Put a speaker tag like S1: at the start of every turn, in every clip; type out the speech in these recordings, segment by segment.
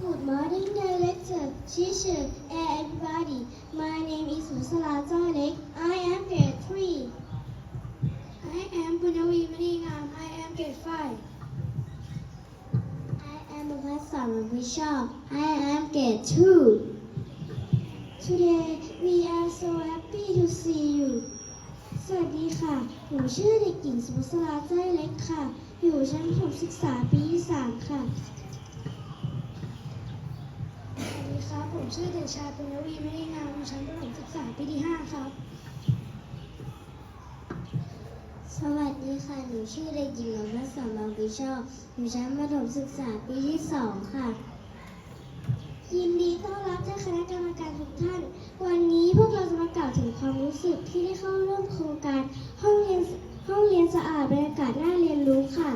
S1: Good morning, Director, Teacher, and everybody. My name is Musala Zanek. I am grade 3. I am Punavi Maningam. I am grade 5. I am Professor Bishop. I am grade 2. Today, we are so happy to see you. สวัสดีค่ะ หนูชื่อเด็กหญิงสุภสราใจเล็กค่ะ อยู่ชั้นปมศึกษาปีที่3 ผมชื่อเด็กชายปุณวีไม่ได้งามอยู่ชั้นประถมศึกษาปีที่ห้าครับ สวัสดีค่ะ หนูชื่อเด็กหญิงนภัสสรมาวิชอบอยู่ชั้นประถมศึกษาปีที่สองค่ะ ยินดีต้อนรับท่านคณะกรรมการทุกท่าน วันนี้พวกเราจะมากล่าวถึงความรู้สึกที่ได้เข้าร่วมโครงการห้องเรียนห้องเรียนสะอาดบรรยากาศน่าเรียนรู้ค่ะ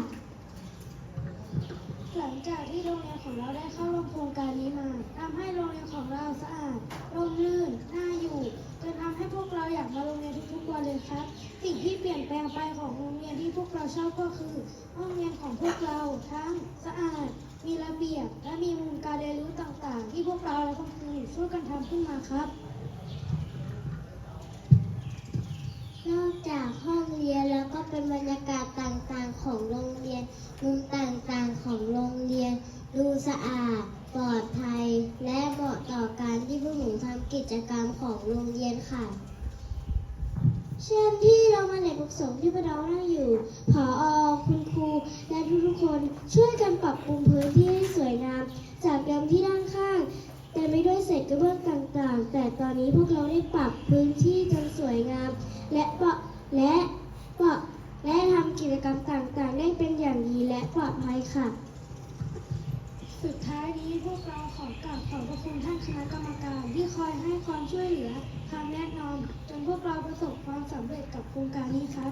S1: หลังจากที่โรงเรียนของเราได้เข้าร่วมโครงการนี้มาทำให้โรงเรียน ของเราสะอาดร่มรื่นน่าอยู่จนทำให้พวกเราอยากมาโรงเรียนทุกๆวันเลยครับ สิ่งที่เปลี่ยนแปลงไปของโรงเรียนที่พวกเราชอบก็คือห้องเรียนของพวกเราทั้งสะอาด มีระเบียบ และมีมุมการเรียนรู้ต่างๆ ที่พวกเราและคุณครูช่วยกันทำขึ้นมาครับนอกจากห้องเรียนแล้วก็เป็นบรรยากาศต่างๆของโรงเรียน มุมต่างๆของโรงเรียน ดูสะอาด ปลอดภัย และเหมาะต่อการที่พวกหนูทำกิจกรรมของโรงเรียนค่ะ เช่นที่เรามาในบุกสงฆ์ที่พวกเรานั่งอยู่ผอคุณครู และทุกๆคนช่วยกันปรับปรุงพื้นที่ให้สวยงาม จากเดิมที่ด้านข้างเต็มไปด้วยเศษกระเบื้องต่างๆ แต่ตอนนี้พวกเราได้ปรับพื้นที่จนสวยงาม และปะและปะและทำกิจกรรมต่างๆ ได้เป็นอย่างดีและปลอดภัยค่ะ สุดท้ายนี้พวกเราขอกราบขอบพระคุณท่านคณะกรรมการที่คอยให้ความช่วยเหลือคำแนะนำจนพวกเราประสบความสำเร็จกับโครงการนี้ครับ